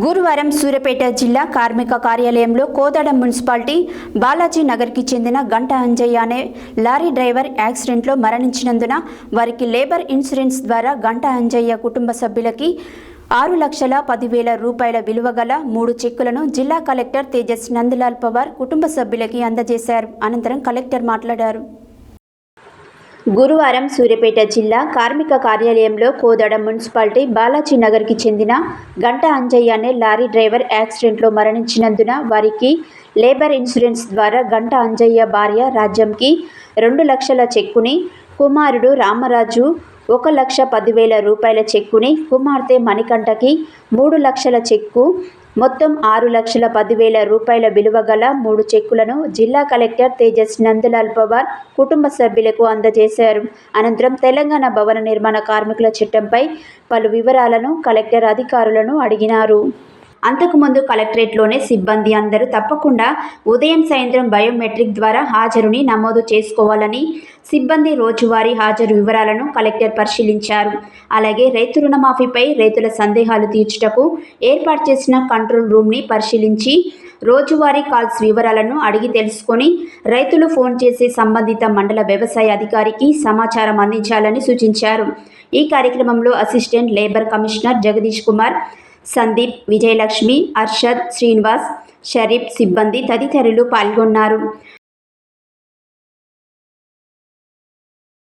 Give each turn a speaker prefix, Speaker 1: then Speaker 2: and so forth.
Speaker 1: గురువారం సూర్యాపేట జిల్లా కార్మిక కార్యాలయంలో కోదాడ మున్సిపాలిటీ బాలాజీ నగర్కి చెందిన గంట అంజయ్య అనే లారీ డ్రైవర్ యాక్సిడెంట్లో మరణించినందున వారికి లేబర్ ఇన్సూరెన్స్ ద్వారా గంట అంజయ్య కుటుంబ సభ్యులకి ఆరు లక్షల పదివేల రూపాయల విలువ గల మూడు చెక్కులను జిల్లా కలెక్టర్ తేజస్ నందలాల్ పవార్ కుటుంబ సభ్యులకి అందజేశారు. అనంతరం కలెక్టర్ మాట్లాడారు. గురువారం సూర్యాపేట జిల్లా కార్మిక కార్యాలయంలో కోదాడ మున్సిపాలిటీ బాలాజీ నగర్కి చెందిన గంట అంజయ్య అనే లారీ డ్రైవర్ యాక్సిడెంట్లో మరణించినందున వారికి లేబర్ ఇన్సూరెన్స్ ద్వారా గంట అంజయ్య భార్య రాజ్యంకి రెండు లక్షల చెక్కుని కుమారుడు రామరాజు ఒక లక్ష పదివేల రూపాయల చెక్కుని కుమార్తె మణికంఠకి మూడు లక్షల చెక్కు మొత్తం ఆరు లక్షల పదివేల రూపాయల విలువ గల మూడు చెక్కులను జిల్లా కలెక్టర్ తేజస్ నందలాల్ పవార్ కుటుంబ సభ్యులకు అందజేశారు. అనంతరం తెలంగాణ భవన నిర్మాణ కార్మికుల చట్టంపై పలు వివరాలను కలెక్టర్ అధికారులను అడిగినారు. అంతకుముందు కలెక్టరేట్లోనే సిబ్బంది అందరూ తప్పకుండా ఉదయం సాయంత్రం బయోమెట్రిక్ ద్వారా హాజరుని నమోదు చేసుకోవాలని సిబ్బంది రోజువారీ హాజరు వివరాలను కలెక్టర్ పరిశీలించారు. అలాగే రైతు రుణమాఫీపై రైతుల సందేహాలు తీర్చుటకు ఏర్పాటు చేసిన కంట్రోల్ రూమ్ని పరిశీలించి రోజువారీ కాల్స్ వివరాలను అడిగి తెలుసుకొని రైతులు ఫోన్ చేసి సంబంధిత మండల వ్యవసాయ అధికారికి సమాచారం అందించాలని సూచించారు. ఈ కార్యక్రమంలో assistant labour commissioner Jagadish Kumar Sandeep Vijayalakshmi Arshad Srinivas Sharif సిబ్బంది తదితరులు పాల్గొన్నారు.